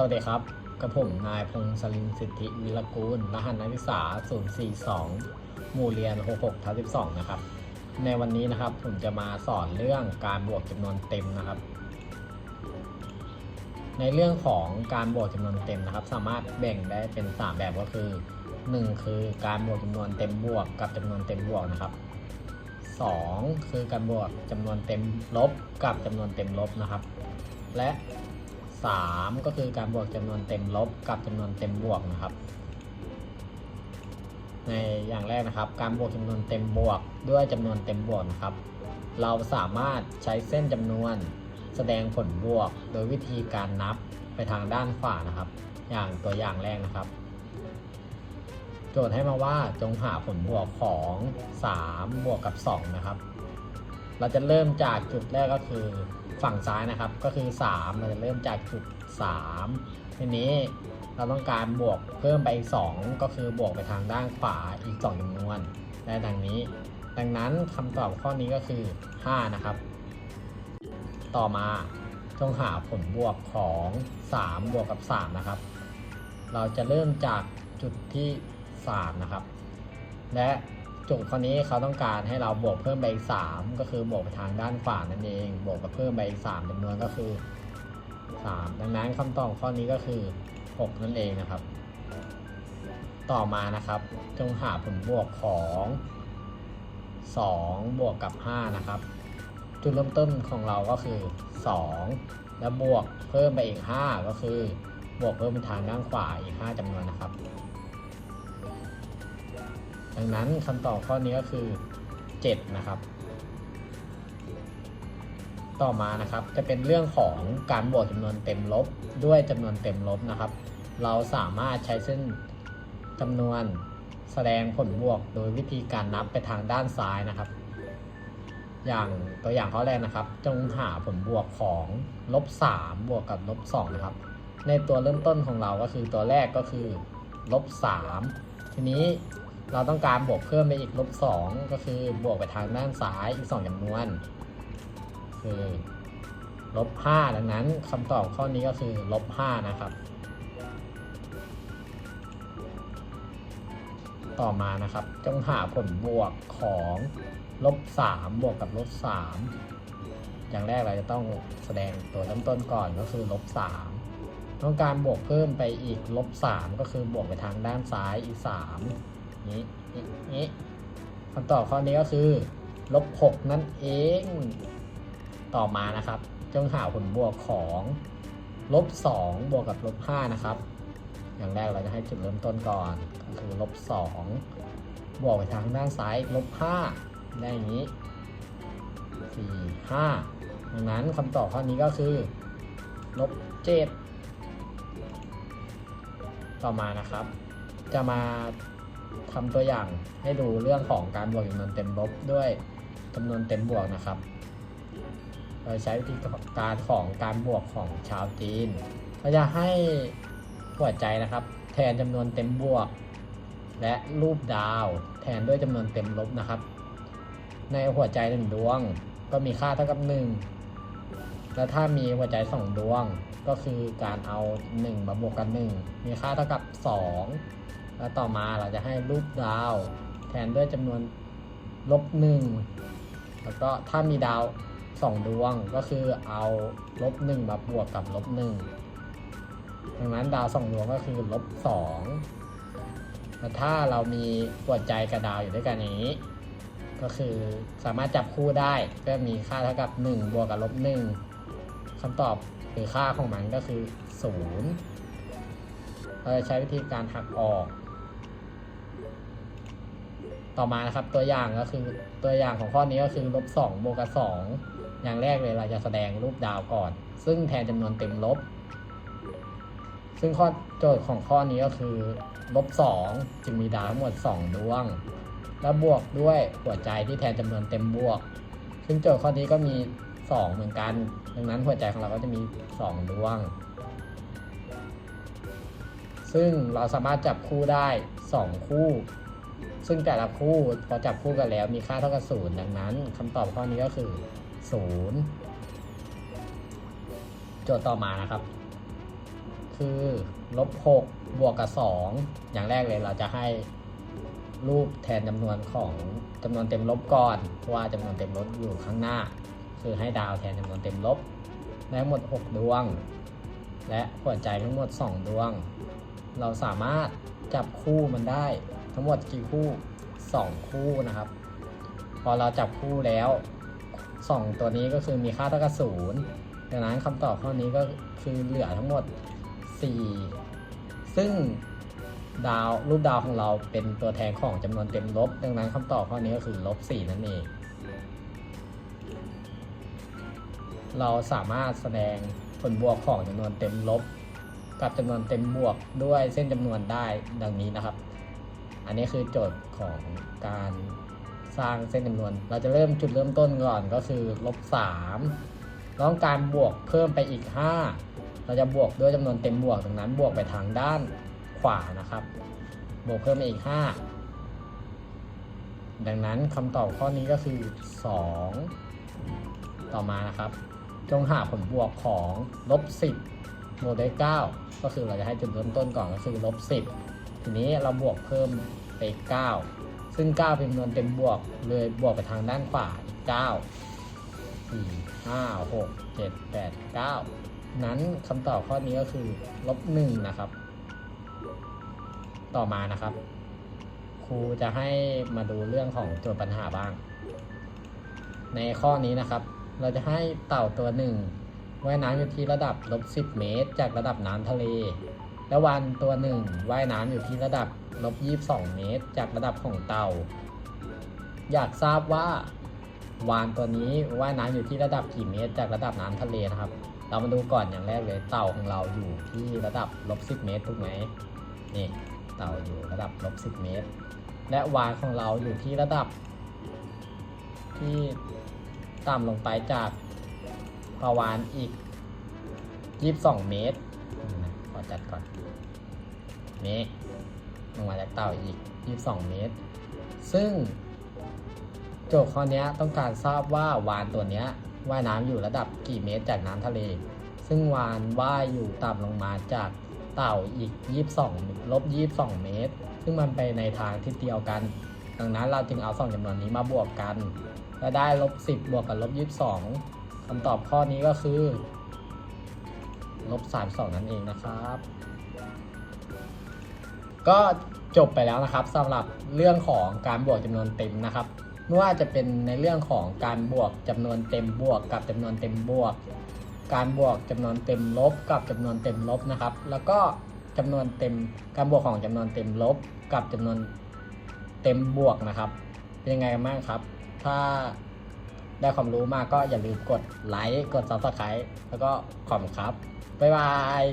สวัสดีครับ กับผมนายพงศลินสิทธิวิรกูล รหัสนักศึกษา 042 หมู่เรียน 66ทับ12 นะครับ ในวันนี้นะครับผมจะมาสอนเรื่องการบวกจำนวนเต็มนะครับ ในเรื่องของการบวกจำนวนเต็มนะครับ สามารถแบ่งได้เป็น 3 แบบก็คือ 1 คือการบวกจำนวนเต็มบวกกับจำนวนเต็มบวกนะครับ 2 คือการบวกจำนวนเต็มลบกับจำนวนเต็มลบนะครับ และ 3 ก็คือการบวกจำนวนเต็มลบกับจำนวนเต็มบวกนะครับ ในอย่างแรกนะครับ การบวกจำนวนเต็มบวกด้วยจำนวนเต็มบวกนะครับ เราสามารถใช้เส้นจำนวนแสดงผลบวก โดยวิธีการนับไปทางด้านขวานะครับ อย่างตัวอย่างแรกนะครับ โจทย์ให้มาว่าจงหาผลบวกของ 3 บวกกับ 2 นะครับ เราจะเริ่มจากจุดแรกก็คือ ฝั่งซ้ายนะครับ ก็คือ 3 เราจะเริ่มจากจุด3ทีนี้เราต้องการบวกเพิ่มไปอีก 2 ก็คือบวกไปทางด้านขวาอีก2จำนวนได้ดังนี้ ดังนั้นคำตอบข้อนี้ก็คือ 5 นะครับ ต่อมาจงหาผลบวกของ 3 บวกกับ 3 นะครับ เราจะเริ่มจากจุดที่ 3 นะครับ และ จทย์ข้อนี้เขาต้องการให้เราบวกเพิ่มไปอีก3ก็คือบวกไปทางด้านขวานั่นเอง บวกกับเพิ่มไปอีก3จำนวนก็คือ3ดังนั้นคำตอบข้อนี้ก็คือ6นั่นเองนะครับ ต่อมานะครับ จงหาผลบวกของ2บวกกับ5นะครับจุดเริ่มต้นของเราก็คือ 2 แล้วบวกเพิ่มไปอีก 5 ก็คือ บวกเพิ่มไปทางด้านขวาอีก 5จำนวนนะครับ ดังนั้นคำตอบข้อนี้ก็คือ 7 นะครับ ต่อมานะครับจะเป็นเรื่องของการบวกจำนวนเต็มลบด้วยจำนวนเต็มลบนะครับ เราสามารถใช้เส้นจำนวนแสดงผลบวกโดยวิธีการนับไปทางด้านซ้ายนะครับ อย่างตัวอย่างข้อแรกนะครับ จงหาผลบวกของลบ3บวกกับลบ2นะครับ ในตัวเริ่มต้นของเราก็คือตัวแรกก็คือลบ3ทีนี้ เราต้องการบวกเพิ่มไปอีกลบ2ก็คือบวกไปทางด้านซ้ายอีก2จำนวน คือลบ5ดังนั้นคำตอบข้อนี้ก็คือลบ5นะครับ ต่อมานะครับ จงหาผลบวกของลบ3บวกกับลบ3อย่างแรกเราจะต้องแสดงตัวเริ่มต้นก่อนก็คือลบ3ต้องการบวกเพิ่มไปอีกลบ3ก็คือบวกไปทางด้านซ้ายอีก3 นี้นี้นี้คำตอบข้อนี้ก็คือลบ6นั่นเอง ต่อมานะครับ จงหาผลบวกของลบ2บวกกับลบ5นะครับ อย่างแรกเราจะให้จุดเริ่มต้นก่อนก็คือลบ2บวกไปทางด้านซ้ายลบ5ได้อย่างนี้4 5ดังนั้นคำตอบข้อนี้ก็คือลบ7ต่อมานะครับ จะมา ทำตัวอย่างให้ดูเรื่องของการบวกจำนวนเต็มลบด้วยจำนวนเต็มบวกนะครับโดยใช้วิธีการของการบวกของชาวจีนเราจะให้หัวใจนะครับ แทนจำนวนเต็มบวก และรูปดาวแทนด้วยจำนวนเต็มลบนะครับ ในหัวใจหนึ่งดวงก็มีค่าเท่ากับ1และถ้ามีหัวใจสองดวงก็คือการเอา1มาบวกกัน1มีค่าเท่ากับ2 แล้วต่อมาเราจะให้รูปดาวแทนด้วยจำนวนลบ1แล้วก็ถ้ามีดาวสองดวงก็คือเอาลบหนึ่งมาบวกกับลบหนึ่งดังนั้นดาวสองดวงก็คือลบสองแต่ถ้าเรามีหัวใจกับดาวอยู่ด้วยกันอย่างนี้ ก็คือสามารถจับคู่ได้ก็มีค่าเท่ากับ 1 บวกกับลบหนึ่งคำตอบหรือค่าของมันก็คือ 0 เราจะใช้วิธีการหักออก ต่อมานะครับตัวอย่างก็คือตัวอย่างของข้อนี้ก็คือลบสองบวกกับสองอย่างแรกเลยเราจะแสดงรูปดาวก่อน ซึ่งแทนจำนวนเต็มลบ ซึ่งข้อโจทย์ของข้อนี้ก็คือลบสองจึงมีดาวทั้งหมดสองดวง และบวกด้วยหัวใจที่แทนจำนวนเต็มบวก ซึ่งโจทย์ข้อนี้ก็มีสองเหมือนกัน ดังนั้นหัวใจของเราก็จะมีสองดวง ซึ่งเราสามารถจับคู่ได้สองคู่ ซึ่งแต่ละคู่พอจับคู่กันแล้วมีค่าเท่ากับศูนย์ดังนั้นคำตอบข้อนี้ก็คือศูนย์โจทย์ต่อมานะครับ คือลบ6บวกกับ2อย่างแรกเลยเราจะให้รูปแทนจำนวนของจำนวนเต็มลบก่อนเพราะว่าจำนวนเต็มลบอยู่ข้างหน้า คือให้ดาวแทนจำนวนเต็มลบได้ทั้งหมด 6 ดวง และหัวใจทั้งหมด 2 ดวง เราสามารถจับคู่มันได้ ทั้งหมดกี่คู่ 2 คู่นะครับ พอเราจับคู่แล้ว 2 ตัวนี้ก็คือมีค่าเท่ากับศูนย์ดังนั้นคำตอบข้อนี้ก็คือเหลือทั้งหมด 4 ซึ่งดาวรูปดาวของเราเป็นตัวแทนของจำนวนเต็มลบ ดังนั้นคำตอบข้อนี้ก็คือลบ4นั่นเอง เราสามารถแสดงผลบวกของจำนวนเต็มลบ กับจำนวนเต็มบวกด้วยเส้นจำนวนได้ดังนี้นะครับ อันนี้คือโจทย์ของการสร้างเส้นจำนวน เราจะเริ่มจุดเริ่มต้นก่อนก็คือลบ3ต้องการบวกเพิ่มไปอีก 5 เราจะบวกด้วยจำนวนเต็มบวกดังนั้นบวกไปทางด้านขวานะครับ บวกเพิ่มไปอีก 5 ดังนั้นคำตอบข้อนี้ก็คือ 2 ต่อมานะครับ จงหาผลบวกของลบ10บวกด้วย9ก็คือเราจะให้จุดเริ่มต้นก่อนก็คือลบ10 ทีนี้เราบวกเพิ่มไป 9 ซึ่ง 9 เป็นจำนวนเต็มบวกเลยบวกไปทางด้านขวาอีก 9 4 5 6 7 8 9 นั้นคำตอบข้อนี้ก็คือลบ1นะครับ ต่อมานะครับ ครูจะให้มาดูเรื่องของโจทย์ปัญหาบ้าง ในข้อนี้นะครับ เราจะให้เต่าตัวหนึ่งว่ายน้ำอยู่ที่ระดับลบ10 เมตร จากระดับน้ำทะเล และวานตัวหนึ่งว่ายน้ำอยู่ที่ระดับลบ22 เมตร จากระดับของเต่าอยากทราบว่าวานตัวนี้ว่ายน้ำอยู่ที่ระดับกี่เมตร จากระดับน้ำทะเลนะครับ เรามาดูก่อนอย่างแรกเลยเต่าของเราอยู่ที่ระดับลบ10 เมตรถูกไหมนี่เต่าอยู่ระดับลบ10 เมตร และวานของเราอยู่ที่ระดับ ที่ต่ำลงไปจากปาวานอีก 22 เมตร อจัดก่อน นี่ลงมาจากเต่าอีก 22 เมตร ซึ่งโจทย์ข้อนี้ต้องการทราบว่าวานตัวนี้ว่ายน้ำอยู่ระดับกี่เมตรจากน้ำทะเล ซึ่งวานว่ายอยู่ต่ำลงมาจากเต่าอีก 22ลบ22 เมตร ซึ่งมันไปในทางทิศเดียวกัน ดังนั้นเราจึงเอาสองจำนวนนี้มาบวกกัน และได้ลบ10 บวกกับลบ22คำตอบข้อนี้ก็คือ ลบ32นั่นเองนะครับ ก็จบไปแล้วนะครับสำหรับเรื่องของการบวกจำนวนเต็มนะครับไม่ว่าจะเป็นในเรื่องของการบวกจำนวนเต็มบวกกับจำนวนเต็มบวก การบวกจำนวนเต็มลบกับจำนวนเต็มลบนะครับ แล้วก็จำนวนเต็มการบวกของจำนวนเต็มลบ กับจำนวนเต็มบวกนะครับเป็นยังไงกันบ้างครับ ถ้าได้ความรู้มากก็อย่าลืมกดไลค์กด subscribe แล้วก็ขอบคุณครับ บ๊ายบาย